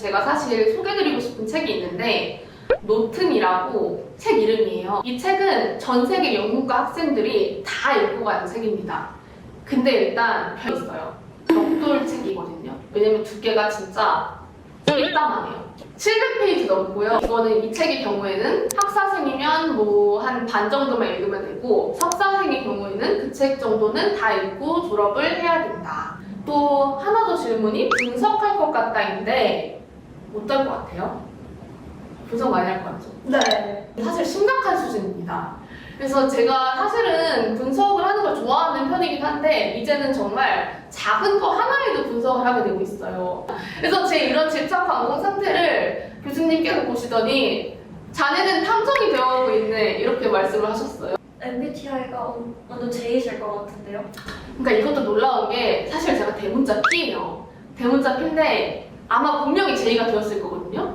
제가 사실 소개드리고 싶은 책이 있는데 노튼이라고 책 이름이에요. 이 책은 전 세계 영문과 학생들이 다 읽고 가는 책입니다. 근데 일단 별 있어요. 벽돌 책이거든요. 왜냐면 두께가 진짜 일담하네요. 700페이지 넘고요. 이거는 이 책의 경우에는 학사생이면 뭐 한 반 정도만 읽으면 되고 석사생의 경우에는 그 책 정도는 다 읽고 졸업을 해야 된다. 또 하나 더 질문이 분석할 것 같다인데 어떨 것 같아요? 분석 많이 할 것 같죠? 네. 사실 심각한 수준입니다. 그래서 제가 사실은 분석을 하는 걸 좋아하는 편이긴 한데 이제는 정말 작은 거 하나에도 분석을 하게 되고 있어요. 그래서 제 이런 집착 방공 상태를 교수님께서 보시더니 자네는 탐정이 되어가고 있네 이렇게 말씀을 하셨어요. MBTI가 어느 J이실 것 같은데요? 그러니까 이것도 놀라운 게 사실 제가 대문자 P예요. 대문자 P인데 아마 공략이 제의가 되었을 거거든요.